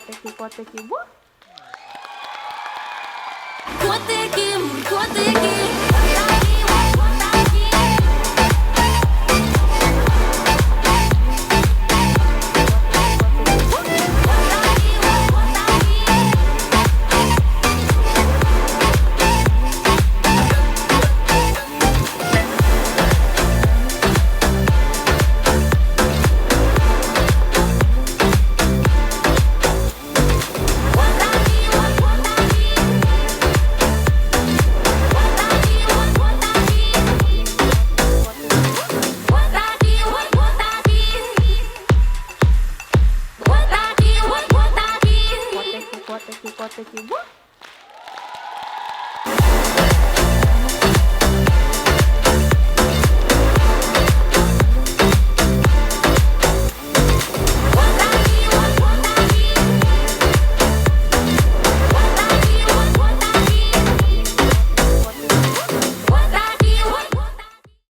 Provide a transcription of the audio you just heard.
котики, котики, бо. Котики, котики. Котики. Во.